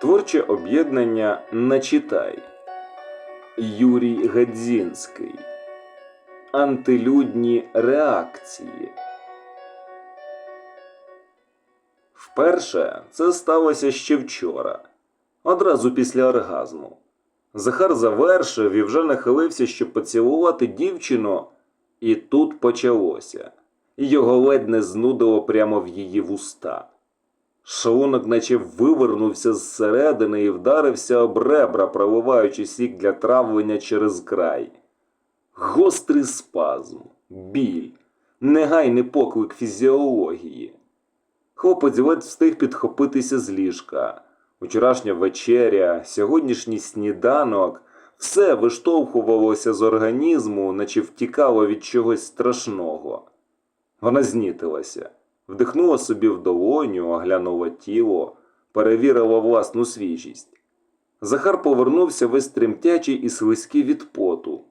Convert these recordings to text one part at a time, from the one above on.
Творче об'єднання Начитай. Юрій Гадзінський. Антилюдні реакції. Вперше це сталося ще вчора, одразу після оргазму. Захар завершив і вже нахилився, щоб поцілувати дівчину, і тут почалося. Його ледь не знудило прямо в її вуста. Шлунок наче вивернувся зсередини і вдарився об ребра, проливаючи сік для травлення через край. Гострий спазм, біль, негайний поклик фізіології. Хлопець ледь встиг підхопитися з ліжка. Вчорашня вечеря, сьогоднішній сніданок все виштовхувалося з організму, наче втікало від чогось страшного. Вона знітилася, вдихнула собі в долоню, оглянула тіло, перевірила власну свіжість. Захар повернувся весь тремтячий і слизький від поту.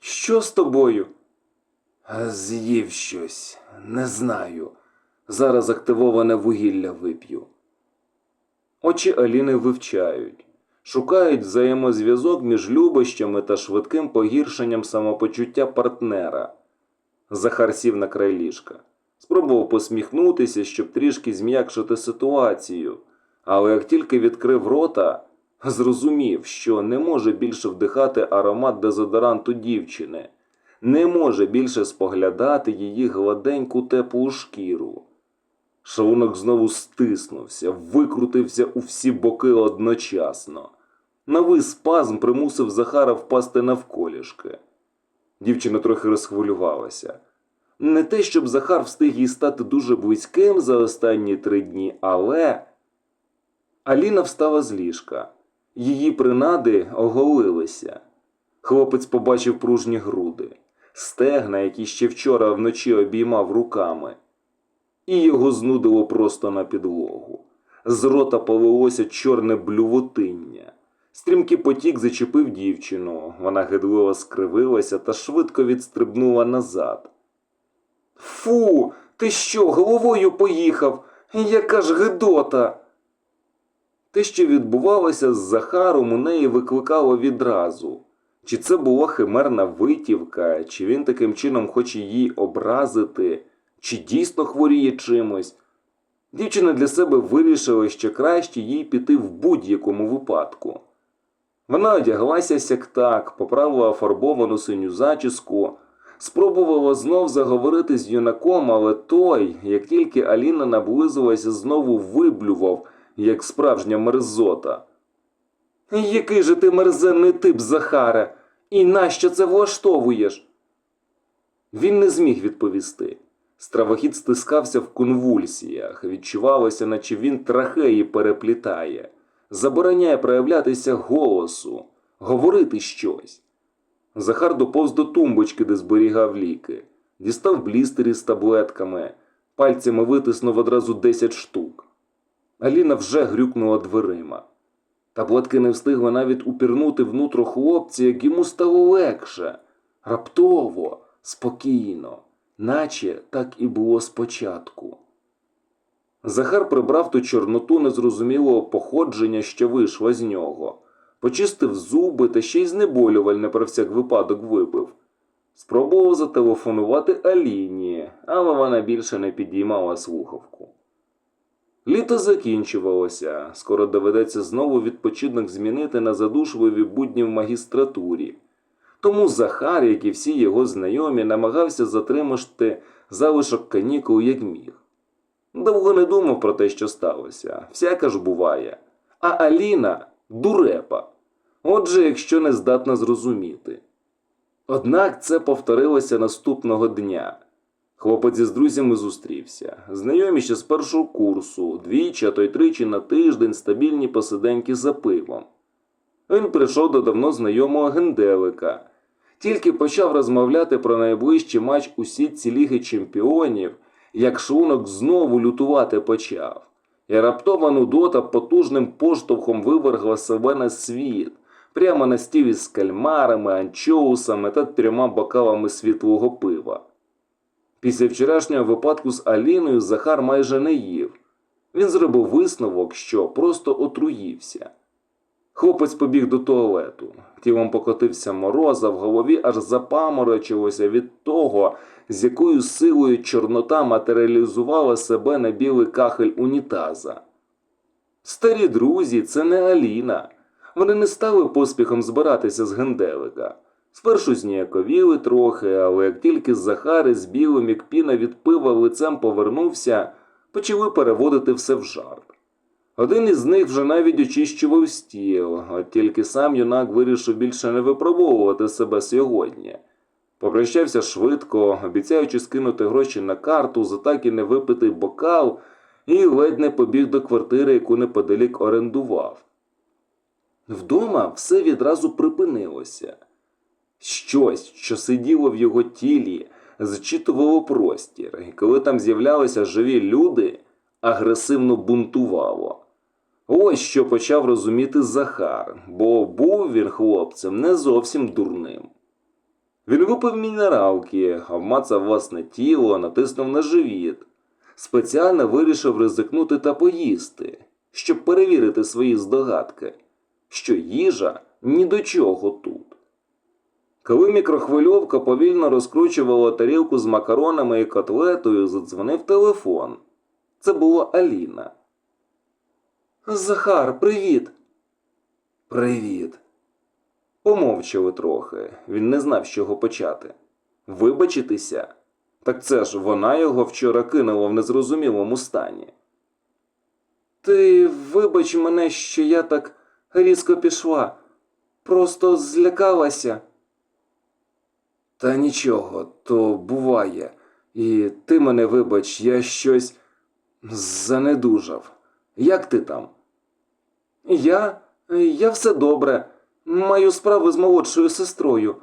Що з тобою? З'їв щось, не знаю. Зараз активоване вугілля вип'ю. Очі Аліни вивчають, шукають взаємозв'язок між любощами та швидким погіршенням самопочуття партнера. Захар сів на край ліжка. Спробував посміхнутися, щоб трішки зм'якшити ситуацію, але як тільки відкрив рота, зрозумів, що не може більше вдихати аромат дезодоранту дівчини, не може більше споглядати її гладеньку теплу шкіру. Шлунок знову стиснувся, викрутився у всі боки одночасно. Новий спазм примусив Захара впасти навколішки. Дівчина трохи розхвилювалася. Не те, щоб Захар встиг їй стати дуже близьким за останні три дні, але. Аліна встала з ліжка. Її принади оголилися. Хлопець побачив пружні груди, стегна, які ще вчора вночі обіймав руками і його знудило просто на підлогу. З рота полилося чорне блювотиння. Стрімкий потік зачепив дівчину. Вона гидливо скривилася та швидко відстрибнула назад. Фу, ти що, головою поїхав? Яка ж гидота. Те, що відбувалося з Захаром, у неї викликало відразу. Чи це була химерна витівка, чи він таким чином хоче її образити, чи дійсно хворіє чимось. Дівчина для себе вирішила, що краще їй піти в будь-якому випадку. Вона одяглася сяк-так, поправила фарбовану синю зачіску, спробувала знов заговорити з юнаком, але той, як тільки Аліна наблизилася, знову виблював, як справжня мерзота. Який же ти мерзенний тип, Захаре, і нащо це влаштовуєш? Він не зміг відповісти. Стравохід стискався в конвульсіях, відчувалося, наче він трахеї переплітає, забороняє проявлятися голосу, говорити щось. Захар доповз до тумбочки, де зберігав ліки, дістав блістери з таблетками, пальцями витиснув одразу 10 штук. Аліна вже грюкнула дверима. Таблетки не встигли навіть упірнути внутрі хлопця, як йому стало легше, раптово, спокійно наче так і було спочатку. Захар прибрав ту чорноту незрозумілого походження, що вийшла з нього, почистив зуби та ще й знеболювальне про всяк випадок випив. Спробував зателефонувати Аліні, але вона більше не підіймала слухавку. Літо закінчувалося, скоро доведеться знову відпочинок змінити на задушливі будні в магістратурі. Тому Захар, як і всі його знайомі, намагався затримати залишок канікул як міг. Довго не думав про те, що сталося, всяка ж буває. А Аліна дурепа. Отже, якщо не здатна зрозуміти. Однак це повторилося наступного дня. Хлопець із друзями зустрівся. Знайомі ще з першого курсу, двічі, а то й тричі на тиждень стабільні посиденьки за пивом. Він прийшов до давно знайомого Генделика. Тільки почав розмовляти про найближчий матч у сітці Ліги Чемпіонів, як шлунок знову лютувати почав. І раптова нудота потужним поштовхом вивергла себе на світ, прямо на стіл із кальмарами, анчоусами та трьома бокалами світлого пива. Після вчорашнього випадку з Аліною Захар майже не їв. Він зробив висновок, що просто отруївся. Хлопець побіг до туалету. Тілом покотився мороз, а в голові аж запаморочилося від того, з якою силою Чорнота матеріалізувала себе на білий кахель унітаза. Старі друзі, це не Аліна. Вони не стали поспіхом збиратися з генделика. Спершу зніяковіли трохи, але як тільки Захар із білим, як піна від пива лицем повернувся, почали переводити все в жарт. Один із них вже навіть очищував стіл, от тільки сам юнак вирішив більше не випробовувати себе сьогодні. Попрощався швидко, обіцяючи скинути гроші на карту за так і не випитий бокал, і ледь не побіг до квартири, яку неподалік орендував. Вдома все відразу припинилося. Щось, що сиділо в його тілі, зчитувало простір, і коли там з'являлися живі люди, агресивно бунтувало. Ось що почав розуміти Захар, бо був він хлопцем не зовсім дурним. Він випив мінералки, обмацав власне тіло, натиснув на живіт. Спеціально вирішив ризикнути та поїсти, щоб перевірити свої здогадки, що їжа ні до чого тут. Коли мікрохвильовка повільно розкручувала тарілку з макаронами і котлетою, задзвонив телефон. Це була Аліна. Захар, привіт. Привіт. Помовчали трохи. Він не знав, з чого почати. Вибачитися? Так це ж вона його вчора кинула в незрозумілому стані. Ти вибач мене, що я так різко пішла. Просто злякалася. Та нічого, то буває. І ти мене вибач, я щось занедужав. Як ти там? Я? Я все добре. Маю справи з молодшою сестрою.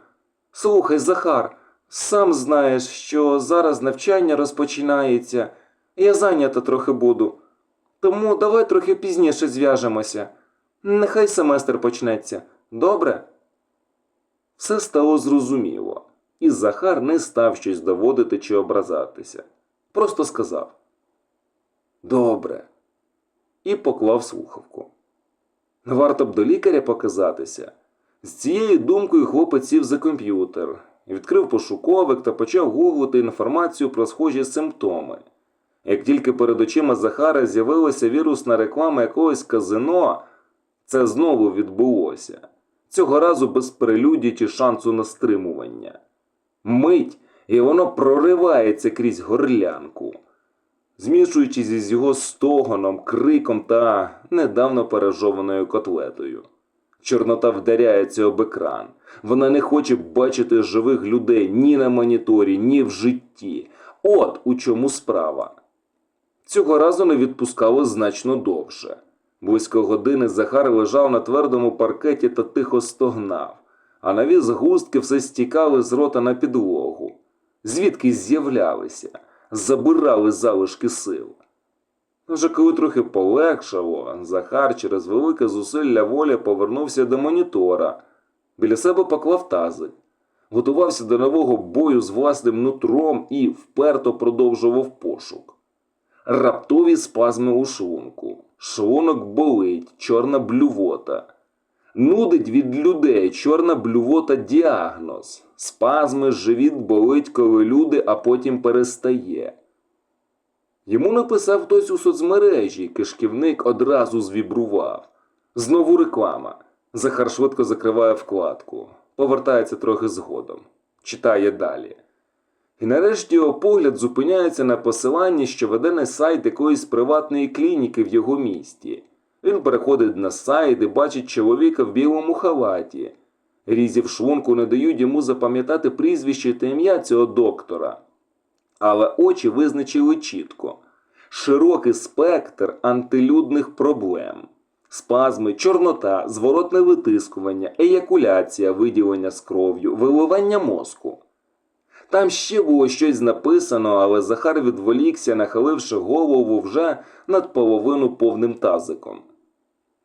Слухай, Захар, сам знаєш, що зараз навчання розпочинається. Я зайнята трохи буду. Тому давай трохи пізніше зв'яжемося. Нехай семестр почнеться. Добре? Все стало зрозуміло, і Захар не став щось доводити чи образатися. Просто сказав Добре. І поклав слухавку. Варто б до лікаря показатися. З цією думкою хлопець сів за комп'ютер, відкрив пошуковик та почав гуглити інформацію про схожі симптоми. Як тільки перед очима Захара з'явилася вірусна реклама якогось казино, це знову відбулося. Цього разу без прелюдій чи шансу на стримування. Мить, і воно проривається крізь горлянку змішуючись із його стогоном, криком та недавно пережованою котлетою. Чорнота вдаряється об екран. Вона не хоче бачити живих людей ні на моніторі, ні в житті. От у чому справа. Цього разу не відпускало значно довше. Близько години Захар лежав на твердому паркеті та тихо стогнав, а нові згустки все стікали з рота на підлогу. Звідки з'являлися? забирали залишки сил. Вже коли трохи полегшало, Захар через велике зусилля волі повернувся до монітора, біля себе поклав тазик, готувався до нового бою з власним нутром і вперто продовжував пошук. Раптові спазми у шлунку, шлунок болить, чорна блювота. Нудить від людей чорна блювота діагноз. Спазми, живіт болить, коли люди, а потім перестає. Йому написав хтось у соцмережі, кишківник одразу звібрував. Знову реклама. Захар швидко закриває вкладку, повертається трохи згодом, читає далі. І нарешті його погляд зупиняється на посиланні, що веде на сайт якоїсь приватної клініки в його місті. Він переходить на сайт і бачить чоловіка в білому халаті. Різі в шлунку не дають йому запам'ятати прізвище та ім'я цього доктора. Але очі визначили чітко широкий спектр антилюдних проблем. Спазми, чорнота, зворотне витискування, еякуляція, виділення з кров'ю, виливання мозку. Там ще було щось написано, але Захар відволікся, нахиливши голову вже над половину повним тазиком.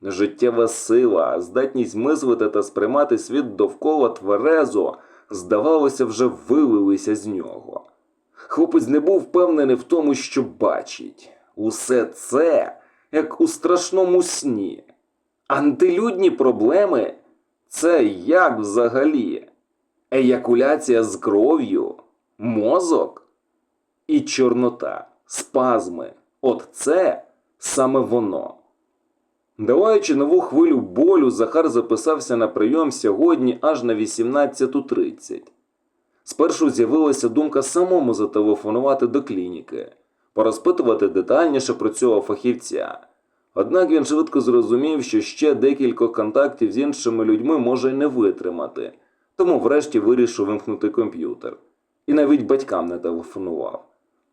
Життєва сила, здатність мислити та сприймати світ довкола тверезо, здавалося, вже вилилися з нього. Хлопець не був впевнений в тому, що бачить. Усе це, як у страшному сні. Антилюдні проблеми це як взагалі? Еякуляція з кров'ю, мозок і чорнота, спазми. От це саме воно. Даваючи нову хвилю болю, Захар записався на прийом сьогодні аж на 18.30. Спершу з'явилася думка самому зателефонувати до клініки, порозпитувати детальніше про цього фахівця. Однак він швидко зрозумів, що ще декілька контактів з іншими людьми може й не витримати, тому врешті вирішив вимкнути комп'ютер. І навіть батькам не телефонував.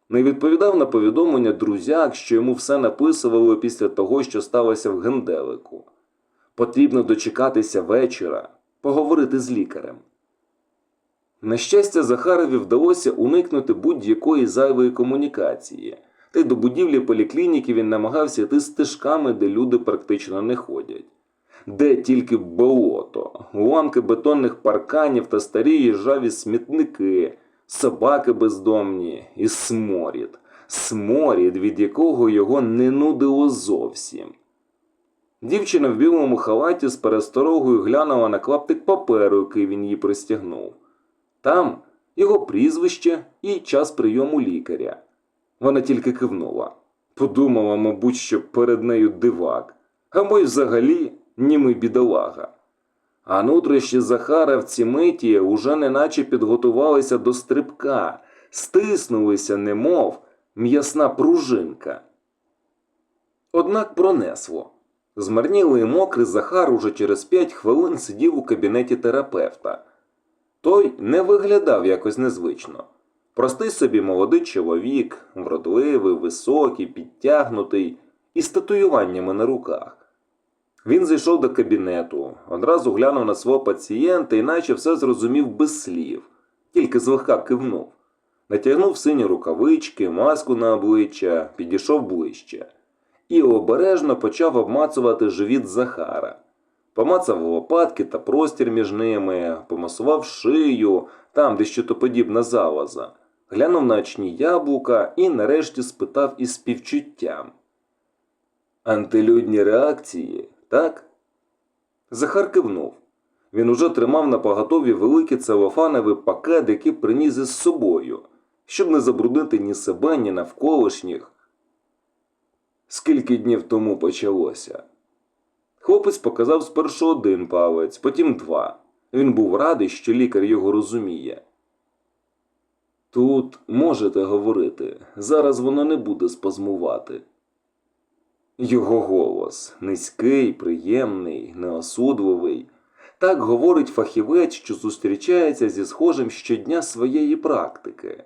Не відповідав на повідомлення друзяк, що йому все написували після того, що сталося в генделику. Потрібно дочекатися вечора, поговорити з лікарем. На щастя, Захарові вдалося уникнути будь-якої зайвої комунікації, та й до будівлі поліклініки він намагався йти стежками, де люди практично не ходять. Де тільки болото, уламки бетонних парканів та старі їжаві смітники, собаки бездомні і сморід. Сморід, від якого його не нудило зовсім. Дівчина в білому халаті з пересторогою глянула на клаптик паперу, який він їй пристягнув. Там його прізвище і час прийому лікаря. Вона тільки кивнула. Подумала, мабуть, що перед нею дивак, або й взагалі німий бідолага. А нутрощі Захара в ці миті уже неначе підготувалися до стрибка, стиснулися, немов м'ясна пружинка. Однак пронесло. Змарнілий і мокрий Захар уже через п'ять хвилин сидів у кабінеті терапевта. Той не виглядав якось незвично. Простий собі молодий чоловік, вродливий, високий, підтягнутий, із татуюваннями на руках. Він зайшов до кабінету, одразу глянув на свого пацієнта і наче все зрозумів без слів, тільки злегка кивнув. Натягнув сині рукавички, маску на обличчя, підійшов ближче і обережно почав обмацувати живіт Захара. Помацав лопатки та простір між ними, помасував шию, там, де щитоподібна залоза, глянув на очні яблука і нарешті спитав із співчуттям. Антилюдні реакції, так? Захар кивнув. Він уже тримав на поготові великий целофановий пакет, який приніс із собою, щоб не забруднити ні себе, ні навколишніх. Скільки днів тому почалося? Хлопець показав спершу один палець, потім два. Він був радий, що лікар його розуміє. Тут можете говорити, зараз воно не буде спазмувати. Його голос низький, приємний, неосудливий. Так говорить фахівець, що зустрічається зі схожим щодня своєї практики.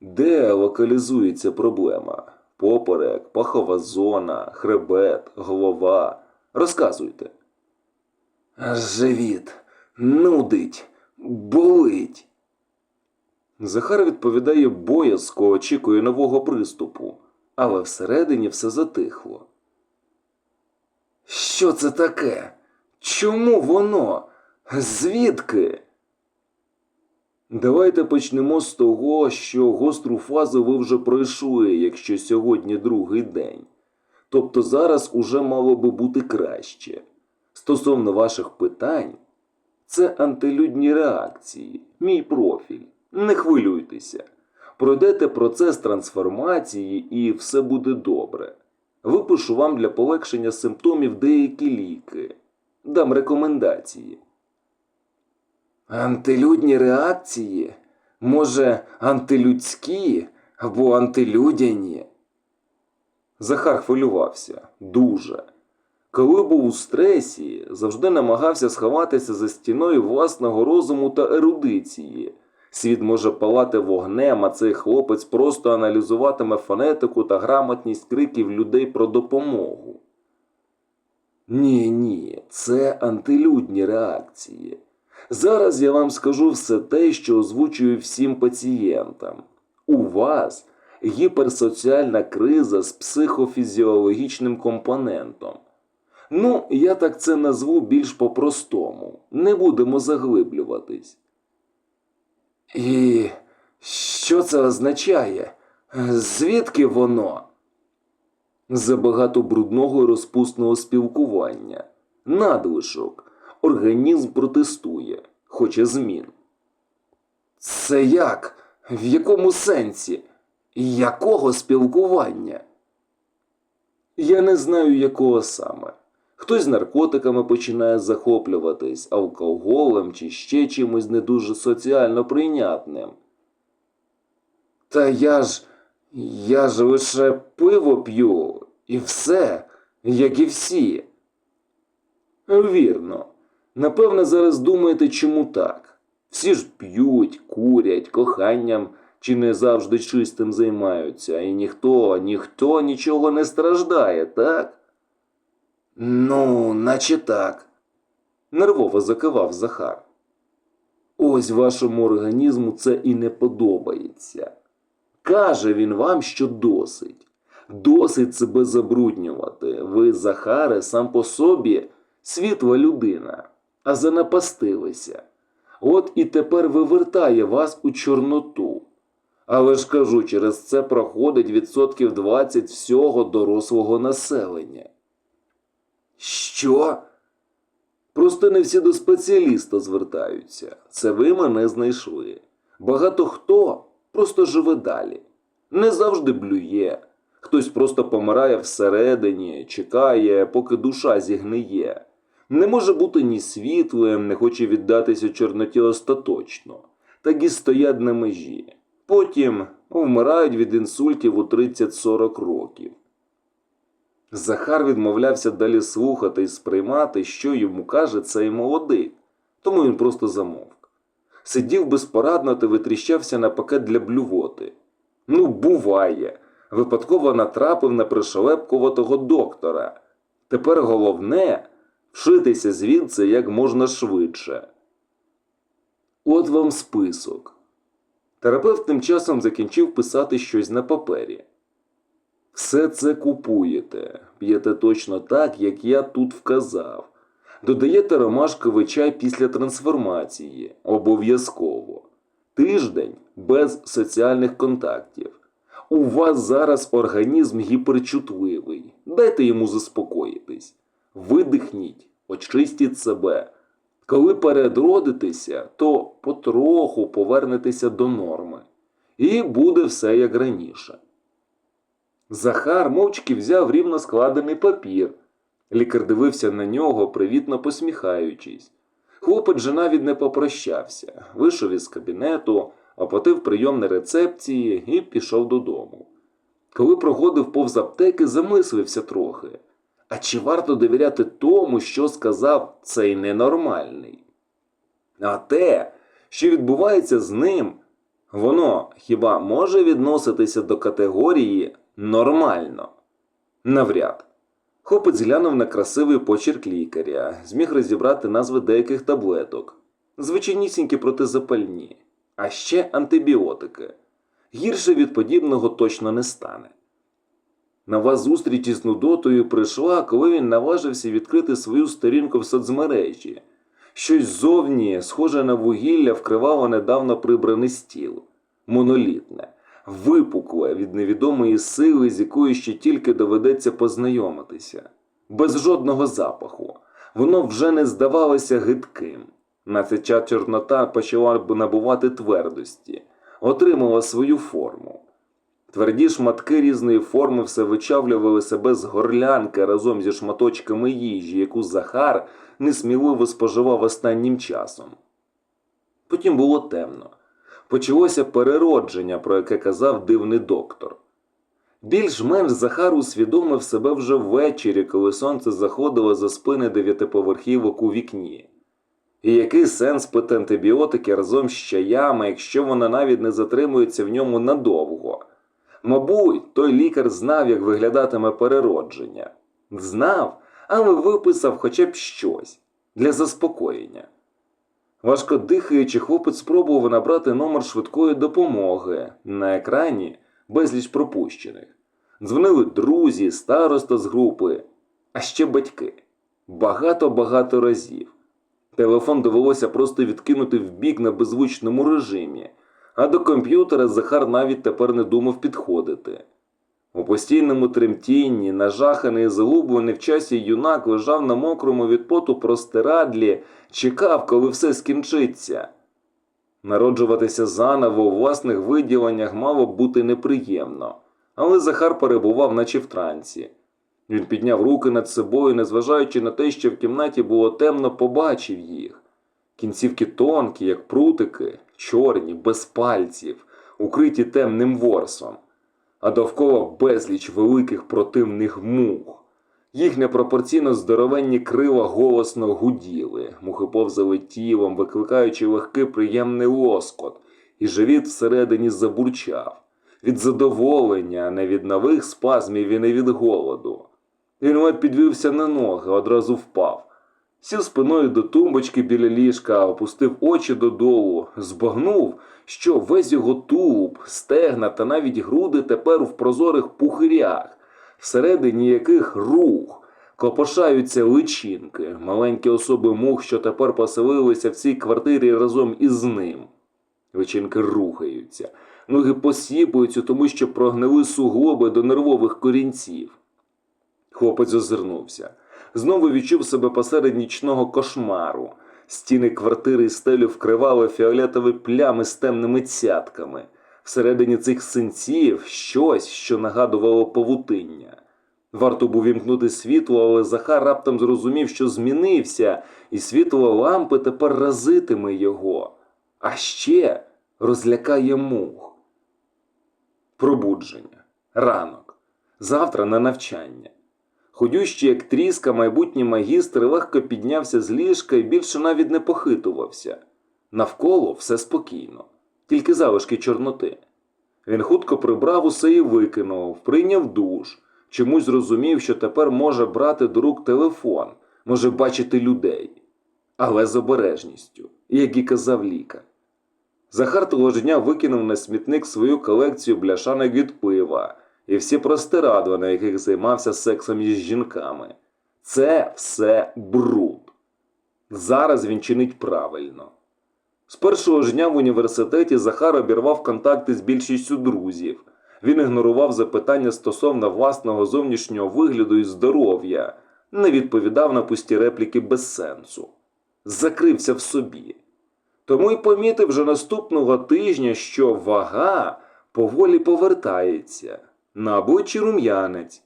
Де локалізується проблема? Поперек, пахова зона, хребет, голова. Розказуйте. Живіт, нудить, болить. Захар відповідає боязко, очікує нового приступу, але всередині все затихло. Що це таке? Чому воно? Звідки? Давайте почнемо з того, що гостру фазу ви вже пройшли, якщо сьогодні другий день. Тобто зараз уже мало би бути краще. Стосовно ваших питань, це антилюдні реакції, мій профіль. Не хвилюйтеся. Пройдете процес трансформації і все буде добре. Випишу вам для полегшення симптомів деякі ліки. Дам рекомендації. Антилюдні реакції? Може, антилюдські або антилюдяні? Захар хвилювався дуже. Коли був у стресі, завжди намагався сховатися за стіною власного розуму та ерудиції. Світ може палати вогнем, а цей хлопець просто аналізуватиме фонетику та грамотність криків людей про допомогу. Ні, ні, це антилюдні реакції. Зараз я вам скажу все те, що озвучую всім пацієнтам. У вас гіперсоціальна криза з психофізіологічним компонентом. Ну, я так це назву більш по-простому. Не будемо заглиблюватись. І що це означає? Звідки воно? Забагато брудного і розпусного спілкування. Надлишок. Організм протестує, хоче змін. Це як? В якому сенсі? Якого спілкування? Я не знаю, якого саме. Хтось наркотиками починає захоплюватись, алкоголем чи ще чимось не дуже соціально прийнятним. Та я ж. я ж лише пиво п'ю, і все, як і всі. Вірно. Напевне, зараз думаєте, чому так. Всі ж п'ють, курять, коханням чи не завжди чистим займаються, і ніхто, ніхто нічого не страждає, так? Ну, наче так. Нервово закивав Захар. Ось вашому організму це і не подобається. Каже він вам, що досить. Досить себе забруднювати. Ви, Захаре, сам по собі світла людина, а занапастилися. От і тепер вивертає вас у Чорноту. Але ж кажу, через це проходить відсотків 20 всього дорослого населення. Що? Просто не всі до спеціаліста звертаються. Це ви мене знайшли. Багато хто просто живе далі. Не завжди блює. Хтось просто помирає всередині, чекає, поки душа зігниє. Не може бути ні світлим, не хоче віддатися чорноті остаточно. Так і стоять на межі. Потім вмирають від інсультів у 30-40 років. Захар відмовлявся далі слухати і сприймати, що йому каже цей молодий, тому він просто замовк. Сидів безпорадно та витріщався на пакет для блювоти. Ну, буває, випадково натрапив на пришелепкуватого доктора. Тепер головне вшитися звідси як можна швидше. От вам список. Терапевт тим часом закінчив писати щось на папері. Все це купуєте, п'єте точно так, як я тут вказав. Додаєте ромашковий чай після трансформації. Обов'язково. Тиждень без соціальних контактів. У вас зараз організм гіперчутливий. Дайте йому заспокоїтись. Видихніть, очистіть себе. Коли передродитеся, то потроху повернетеся до норми. І буде все як раніше. Захар мовчки взяв рівно складений папір. Лікар дивився на нього, привітно посміхаючись. Хлопець же навіть не попрощався, вийшов із кабінету, оплатив прийом на рецепції і пішов додому. Коли проходив повз аптеки, замислився трохи. А чи варто довіряти тому, що сказав цей ненормальний? А те, що відбувається з ним, воно хіба може відноситися до категорії нормально? Навряд. Хлопець глянув на красивий почерк лікаря, зміг розібрати назви деяких таблеток, звичайнісінькі протизапальні, а ще антибіотики. Гірше від подібного точно не стане. Нова зустріч із Нудотою прийшла, коли він наважився відкрити свою сторінку в соцмережі. Щось зовні, схоже на вугілля, вкривало недавно прибраний стіл. Монолітне, випукле від невідомої сили, з якою ще тільки доведеться познайомитися. Без жодного запаху. Воно вже не здавалося гидким. На цей чорнота почала набувати твердості, отримала свою форму. Тверді шматки різної форми все вичавлювали себе з горлянки разом зі шматочками їжі, яку Захар несміливо споживав останнім часом. Потім було темно. Почалося переродження, про яке казав дивний доктор. Більш-менш Захар усвідомив себе вже ввечері, коли сонце заходило за спини дев'ятиповерхівок у вікні. І який сенс пити антибіотики разом з чаями, якщо вона навіть не затримується в ньому надовго? Мабуть, той лікар знав, як виглядатиме переродження. Знав, але виписав хоча б щось для заспокоєння. Важко дихаючи, хлопець спробував набрати номер швидкої допомоги на екрані безліч пропущених. Дзвонили друзі, староста з групи, а ще батьки. Багато-багато разів. Телефон довелося просто відкинути вбік на беззвучному режимі. а до комп'ютера Захар навіть тепер не думав підходити. У постійному тремтінні, нажаханий і залублений в часі юнак лежав на мокрому від поту простирадлі, чекав, коли все скінчиться. Народжуватися заново у власних виділеннях мало б бути неприємно, але Захар перебував, наче в трансі. Він підняв руки над собою, незважаючи на те, що в кімнаті було темно, побачив їх. Кінцівки тонкі, як прутики, чорні, без пальців, укриті темним ворсом, а довкола безліч великих противних мух. Їх непропорційно здоровенні крила голосно гуділи, мухи повзали тілом, викликаючи легкий приємний лоскот, і живіт всередині забурчав. Від задоволення, не від нових спазмів і не від голоду. Він ледь підвівся на ноги, одразу впав. Сів спиною до тумбочки біля ліжка, опустив очі додолу, збагнув, що весь його тулуб, стегна та навіть груди тепер в прозорих пухирях, всередині яких рух, копошаються личинки, маленькі особи мух, що тепер поселилися в цій квартирі разом із ним. Личинки рухаються, ноги посіпуються, тому що прогнили суглоби до нервових корінців. Хлопець озирнувся. Знову відчув себе посеред нічного кошмару. Стіни квартири і стелю вкривали фіолетові плями з темними цятками. Всередині цих синців щось, що нагадувало павутиння. Варто був вімкнути світло, але Захар раптом зрозумів, що змінився, і світло лампи тепер разитиме його, а ще розлякає мух. Пробудження. Ранок. Завтра на навчання. Ходющий, як тріска, майбутній магістр легко піднявся з ліжка і більше навіть не похитувався. Навколо все спокійно, тільки залишки чорноти. Він хутко прибрав усе і викинув, прийняв душ, чомусь зрозумів, що тепер може брати до рук телефон, може бачити людей, але з обережністю, як і казав лікар. Захар того ж дня викинув на смітник свою колекцію бляшанок від пива і всі простирадла, на яких займався сексом із жінками. Це все бруд. Зараз він чинить правильно. З першого ж дня в університеті Захар обірвав контакти з більшістю друзів. Він ігнорував запитання стосовно власного зовнішнього вигляду і здоров'я, не відповідав на пусті репліки без сенсу, закрився в собі. Тому й помітив вже наступного тижня, що вага поволі повертається на обличчі рум'янець.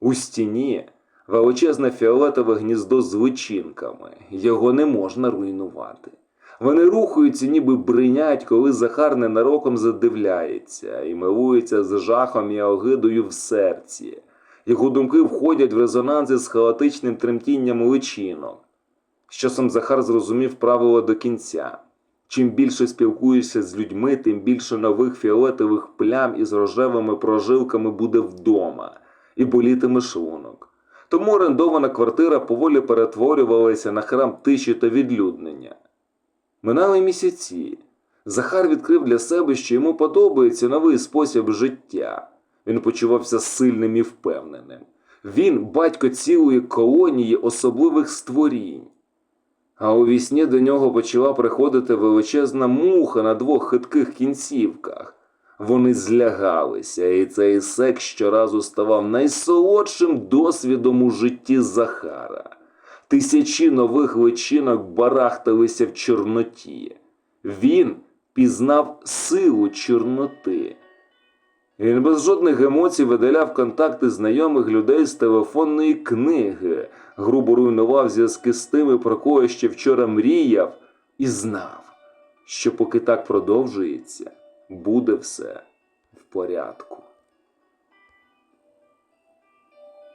У стіні величезне фіолетове гніздо з личинками. Його не можна руйнувати. Вони рухаються, ніби бринять, коли Захар ненароком задивляється і милується з жахом і огидою в серці. Його думки входять в резонанс із хаотичним тремтінням личинок. З часом Захар зрозумів правило до кінця. Чим більше спілкуєшся з людьми, тим більше нових фіолетових плям із рожевими прожилками буде вдома і болітиме шлунок. Тому орендована квартира поволі перетворювалася на храм тиші та відлюднення. Минали місяці. Захар відкрив для себе, що йому подобається новий спосіб життя. Він почувався сильним і впевненим. Він батько цілої колонії особливих створінь. А у вісні до нього почала приходити величезна муха на двох хитких кінцівках. Вони злягалися, і цей секс щоразу ставав найсолодшим досвідом у житті Захара. Тисячі нових личинок барахталися в Чорноті. Він пізнав силу Чорноти. Він без жодних емоцій видаляв контакти знайомих людей з телефонної книги, грубо руйнував зв'язки з тими, про кого ще вчора мріяв, і знав, що поки так продовжується, буде все в порядку.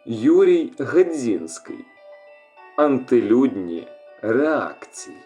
Юрій Гадзінський Антилюдні реакції